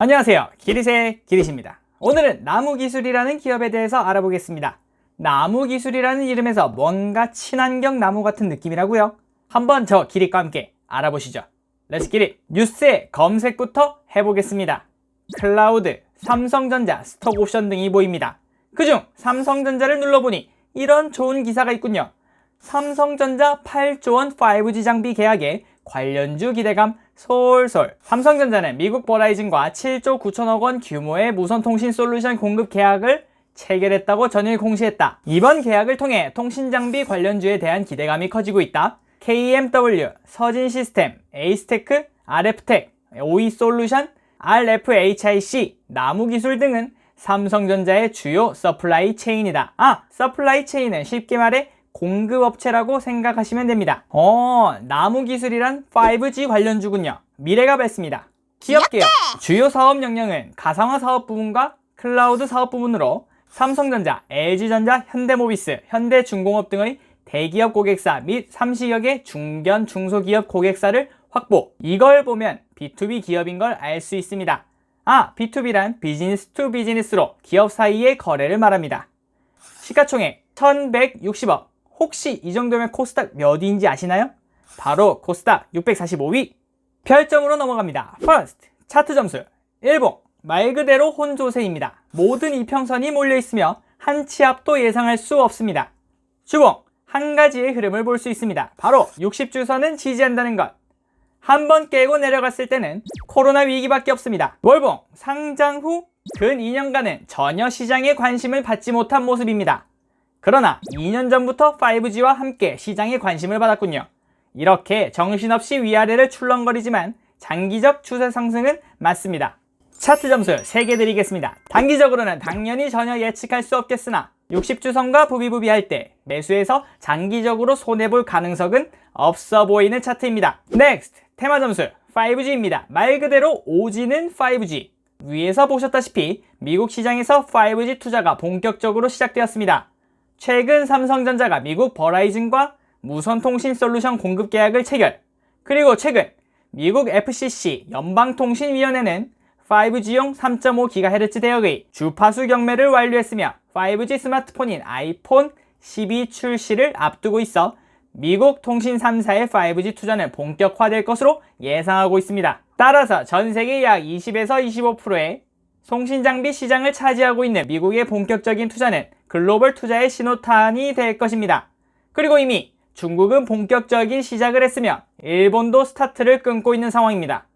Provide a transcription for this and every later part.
안녕하세요. 기리세 기리시입니다. 오늘은 나무기술이라는 기업에 대해서 알아보겠습니다. 나무기술이라는 이름에서 뭔가 친환경 나무 같은 느낌이라고요? 한번 저 기릿과 함께 알아보시죠. 렛츠 기릿! 뉴스의 검색부터 해보겠습니다. 클라우드, 삼성전자, 스톡옵션 등이 보입니다. 그중 삼성전자를 눌러보니 이런 좋은 기사가 있군요. 삼성전자 8조 원 5G 장비 계약에 관련주 기대감 솔솔. 삼성전자는 미국 버라이즌과 7조 9천억 원 규모의 무선 통신 솔루션 공급 계약을 체결했다고 전일 공시했다. 이번 계약을 통해 통신 장비 관련주에 대한 기대감이 커지고 있다. KMW, 서진 시스템, 에이스테크, RF텍, OE솔루션, RFHIC, 나무기술 등은 삼성전자의 주요 서플라이 체인이다. 아, 서플라이 체인은 쉽게 말해 공급업체라고 생각하시면 됩니다. 어, 나무 기술이란 5G 관련주군요. 미래가 밝습니다. 기업 개혁 주요 사업 영역은 가상화 사업 부분과 클라우드 사업 부분으로 삼성전자, LG전자, 현대모비스, 현대중공업 등의 대기업 고객사 및 30여 개 중견 중소기업 고객사를 확보. 이걸 보면 B2B 기업인 걸 알 수 있습니다. 아, B2B란 비즈니스 투 비즈니스로 기업 사이의 거래를 말합니다. 시가총액 1160억. 혹시 이 정도면 코스닥 몇 위인지 아시나요? 바로 코스닥 645위. 별점으로 넘어갑니다. 퍼스트 차트 점수 1봉 말 그대로 혼조세입니다. 모든 이평선이 몰려 있으며 한 치 앞도 예상할 수 없습니다. 주봉 한 가지의 흐름을 볼 수 있습니다. 바로 60주선은 지지한다는 것. 한번 깨고 내려갔을 때는 코로나 위기밖에 없습니다. 월봉 상장 후 근 2년간은 전혀 시장에 관심을 받지 못한 모습입니다. 그러나 2년 전부터 5G와 함께 시장에 관심을 받았군요. 이렇게 정신없이 위아래를 출렁거리지만 장기적 추세 상승은 맞습니다. 차트 점수 3개 드리겠습니다. 단기적으로는 당연히 전혀 예측할 수 없겠으나 60주선과 부비부비할 때 매수해서 장기적으로 손해볼 가능성은 없어 보이는 차트입니다. 넥스트 테마 점수 5G입니다. 말 그대로 오지는 5G. 위에서 보셨다시피 미국 시장에서 5G 투자가 본격적으로 시작되었습니다. 최근 삼성전자가 미국 버라이즌과 무선 통신 솔루션 공급 계약을 체결. 그리고 최근 미국 FCC 연방통신위원회는 5G용 3.5GHz 대역의 주파수 경매를 완료했으며 5G 스마트폰인 아이폰 12 출시를 앞두고 있어 미국 통신 3사의 5G 투자는 본격화될 것으로 예상하고 있습니다. 따라서 전 세계 약 20에서 25%의 송신 장비 시장을 차지하고 있는 미국의 본격적인 투자는 글로벌 투자의 신호탄이 될 것입니다. 그리고 이미 중국은 본격적인 시작을 했으며 일본도 스타트를 끊고 있는 상황입니다.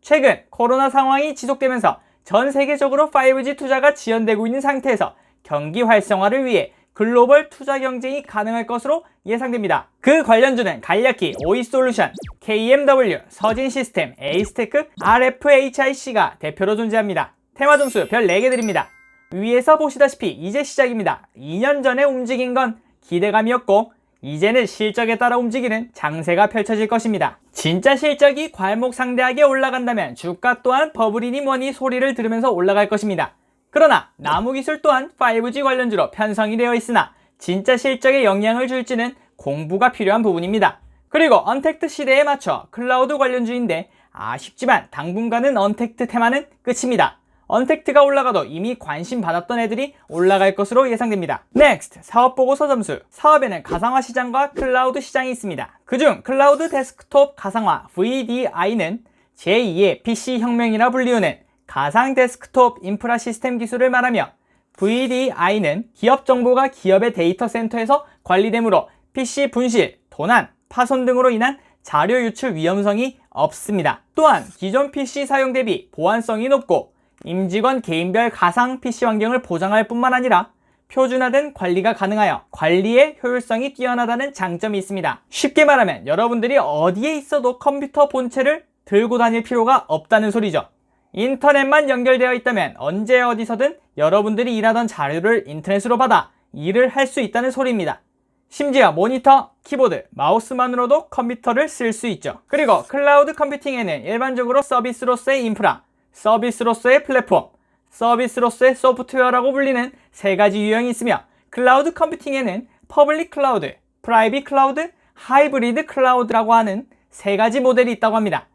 최근 코로나 상황이 지속되면서 전 세계적으로 5G 투자가 지연되고 있는 상태에서 경기 활성화를 위해 글로벌 투자 경쟁이 가능할 것으로 예상됩니다. 그 관련주는 간략히 오이솔루션, KMW, 서진 시스템, 에이스테크, RFHIC가 대표로 존재합니다. 테마 점수 별 4개 드립니다. 위에서 보시다시피 이제 시작입니다. 2년 전에 움직인 건 기대감이었고 이제는 실적에 따라 움직이는 장세가 펼쳐질 것입니다. 진짜 실적이 괄목상대하게 올라간다면 주가 또한 버블이니 뭐니 소리를 들으면서 올라갈 것입니다. 그러나 나무 기술 또한 5G 관련주로 편성이 되어 있으나 진짜 실적에 영향을 줄지는 공부가 필요한 부분입니다. 그리고 언택트 시대에 맞춰 클라우드 관련주인데 아쉽지만 당분간은 언택트 테마는 끝입니다. 언택트가 올라가도 이미 관심 받았던 애들이 올라갈 것으로 예상됩니다. 넥스트 사업 보고서 점수 사업에는 가상화 시장과 클라우드 시장이 있습니다. 그중 클라우드 데스크톱 가상화 VDI는 제2의 PC 혁명이라 불리우는 가상 데스크톱 인프라 시스템 기술을 말하며 VDI는 기업 정보가 기업의 데이터 센터에서 관리되므로 PC 분실, 도난, 파손 등으로 인한 자료 유출 위험성이 없습니다. 또한 기존 PC 사용 대비 보안성이 높고 임직원 개인별 가상 PC 환경을 보장할 뿐만 아니라 표준화된 관리가 가능하여 관리의 효율성이 뛰어나다는 장점이 있습니다. 쉽게 말하면 여러분들이 어디에 있어도 컴퓨터 본체를 들고 다닐 필요가 없다는 소리죠. 인터넷만 연결되어 있다면 언제 어디서든 여러분들이 일하던 자료를 인터넷으로 받아 일을 할 수 있다는 소리입니다. 심지어 모니터, 키보드, 마우스만으로도 컴퓨터를 쓸 수 있죠. 그리고 클라우드 컴퓨팅에는 일반적으로 서비스로서의 인프라, 서비스로서의 플랫폼, 서비스로서의 소프트웨어라고 불리는 세 가지 유형이 있으며 클라우드 컴퓨팅에는 퍼블릭 클라우드, 프라이빗 클라우드, 하이브리드 클라우드라고 하는 세 가지 모델이 있다고 합니다.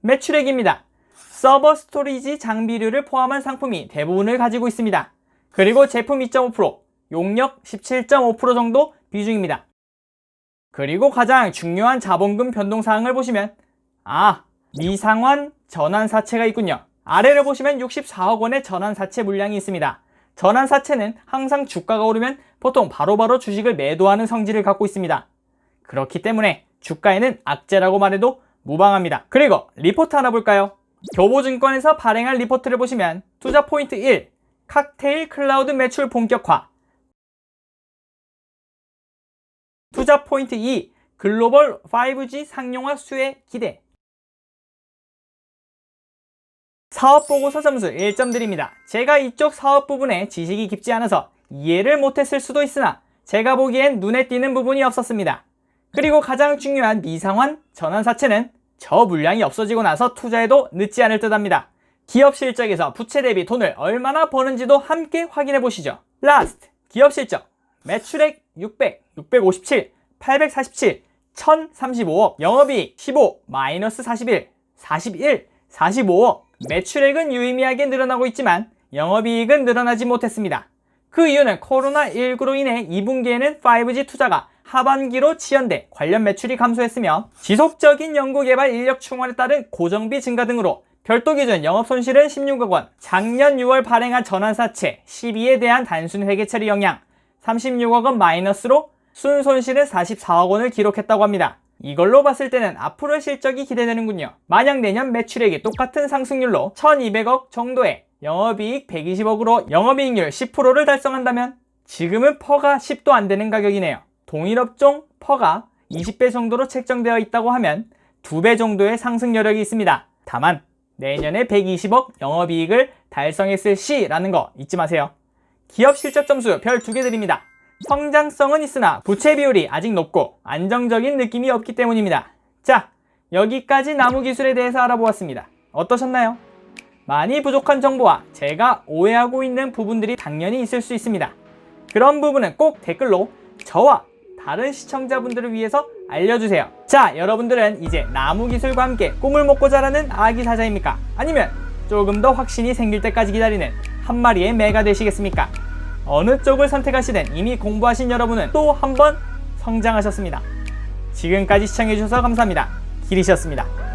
매출액입니다. 서버 스토리지 장비류를 포함한 상품이 대부분을 가지고 있습니다. 그리고 제품 2.5%, 용역 17.5% 정도 비중입니다. 그리고 가장 중요한 자본금 변동사항을 보시면 아, 미상환 전환사채가 있군요. 아래를 보시면 64억 원의 전환사채 물량이 있습니다. 전환사채는 항상 주가가 오르면 보통 바로바로 주식을 매도하는 성질을 갖고 있습니다. 그렇기 때문에 주가에는 악재라고 말해도 무방합니다. 그리고 리포트 하나 볼까요? 교보증권에서 발행한 리포트를 보시면 투자 포인트 1, 칵테일 클라우드 매출 본격화 투자 포인트 2, 글로벌 5G 상용화 수혜 기대 사업 보고서 점수 1점 드립니다. 제가 이쪽 사업 부분에 지식이 깊지 않아서 이해를 못했을 수도 있으나 제가 보기엔 눈에 띄는 부분이 없었습니다. 그리고 가장 중요한 미상환 전환사채는 저 물량이 없어지고 나서 투자해도 늦지 않을 듯합니다. 기업 실적에서 부채 대비 돈을 얼마나 버는지도 함께 확인해 보시죠. 라스트 기업 실적 매출액 600, 657, 847, 1035억, 영업이익 15, 마이너스 41, 41, 45억. 매출액은 유의미하게 늘어나고 있지만 영업이익은 늘어나지 못했습니다. 그 이유는 코로나19로 인해 2분기에는 5G 투자가 하반기로 지연돼 관련 매출이 감소했으며 지속적인 연구개발 인력 충원에 따른 고정비 증가 등으로 별도 기준 영업 손실은 16억 원, 작년 6월 발행한 전환사채 12에 대한 단순 회계 처리 영향 36억 원 마이너스로 순 손실은 44억 원을 기록했다고 합니다. 이걸로 봤을 때는 앞으로의 실적이 기대되는군요. 만약 내년 매출액이 똑같은 상승률로 1200억 정도의 영업이익 120억으로 영업이익률 10%를 달성한다면 지금은 퍼가 10도 안 되는 가격이네요. 동일 업종 퍼가 20배 정도로 책정되어 있다고 하면 2배 정도의 상승 여력이 있습니다. 다만 내년에 120억 영업이익을 달성했을 시라는 거 잊지 마세요. 기업 실적 점수 별 2개 드립니다. 성장성은 있으나 부채 비율이 아직 높고 안정적인 느낌이 없기 때문입니다. 자, 여기까지 나무 기술에 대해서 알아보았습니다. 어떠셨나요? 많이 부족한 정보와 제가 오해하고 있는 부분들이 당연히 있을 수 있습니다. 그런 부분은 꼭 댓글로 저와 다른 시청자분들을 위해서 알려주세요. 자, 여러분들은 이제 나무 기술과 함께 꿈을 먹고 자라는 아기 사자입니까? 아니면 조금 더 확신이 생길 때까지 기다리는 한 마리의 매가 되시겠습니까? 어느 쪽을 선택하시든 이미 공부하신 여러분은 또 한 번 성장하셨습니다. 지금까지 시청해주셔서 감사합니다. 길이셨습니다.